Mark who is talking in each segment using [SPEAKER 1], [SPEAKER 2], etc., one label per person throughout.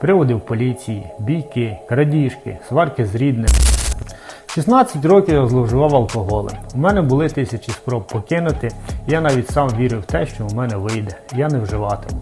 [SPEAKER 1] приводи в поліції, бійки, крадіжки, сварки з рідними. 16 років я зловживав алкоголем. У мене були тисячі спроб покинути, я навіть сам вірив в те, що у мене вийде, я не вживатиму.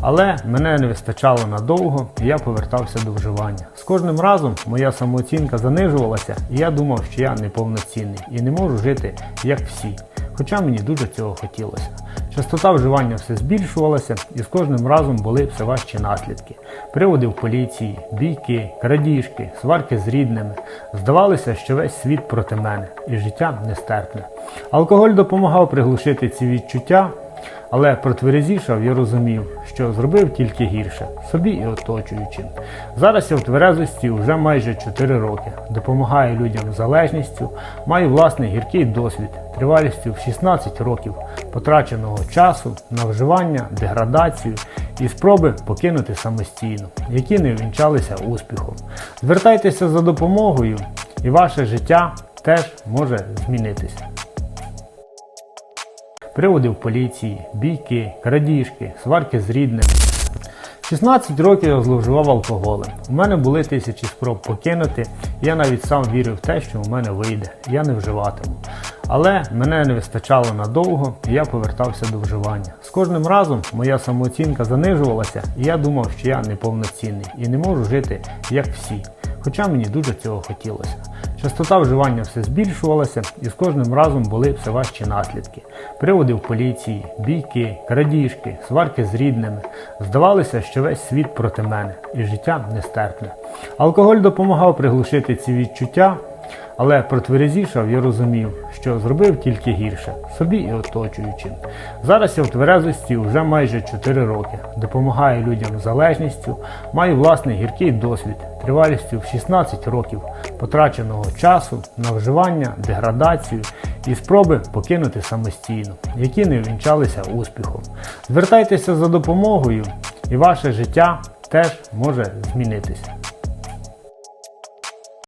[SPEAKER 1] Але мене не вистачало надовго, і я повертався до вживання. З кожним разом моя самооцінка занижувалася, і я думав, що я неповноцінний і не можу жити як всі. Хоча мені дуже цього хотілося. Частота вживання все збільшувалася, і з кожним разом були все важчі наслідки. Приводи в поліції, бійки, крадіжки, сварки з рідними. Здавалося, що весь світ проти мене, і життя нестерпне. Алкоголь допомагав приглушити ці відчуття, але протверезішав я розумів, що зробив тільки гірше собі і оточуючим. Зараз я в тверезості вже майже 4 роки. Допомагаю людям з залежністю, маю власний гіркий досвід, тривалістю в 16 років, потраченого часу на вживання, деградацію і спроби покинути самостійно, які не увінчалися успіхом. Звертайтеся за допомогою, і ваше життя теж може змінитися. Приводи в поліції, бійки, крадіжки, сварки з рідними. 16 років я зловживав алкоголем. У мене були тисячі спроб покинути, і я навіть сам вірив в те, що у мене вийде, я не вживатиму. Але мене не вистачало надовго, і я повертався до вживання. З кожним разом моя самооцінка занижувалася, і я думав, що я неповноцінний і не можу жити як всі. Хоча мені дуже цього хотілося. Частота вживання все збільшувалася, і з кожним разом були все важчі наслідки. Приводи в поліції, бійки, крадіжки, сварки з рідними. Здавалося, що весь світ проти мене, і життя нестерпне. Алкоголь допомагав приглушити ці відчуття, але протверезішав я розумів, що зробив тільки гірше собі і оточуючим. Зараз я в тверезості вже майже 4 роки. Допомагаю людям з залежністю, маю власний гіркий досвід, тривалістю в 16 років, потраченого часу на вживання, деградацію і спроби покинути самостійно, які не увінчалися успіхом. Звертайтеся за допомогою, і ваше життя теж може змінитися.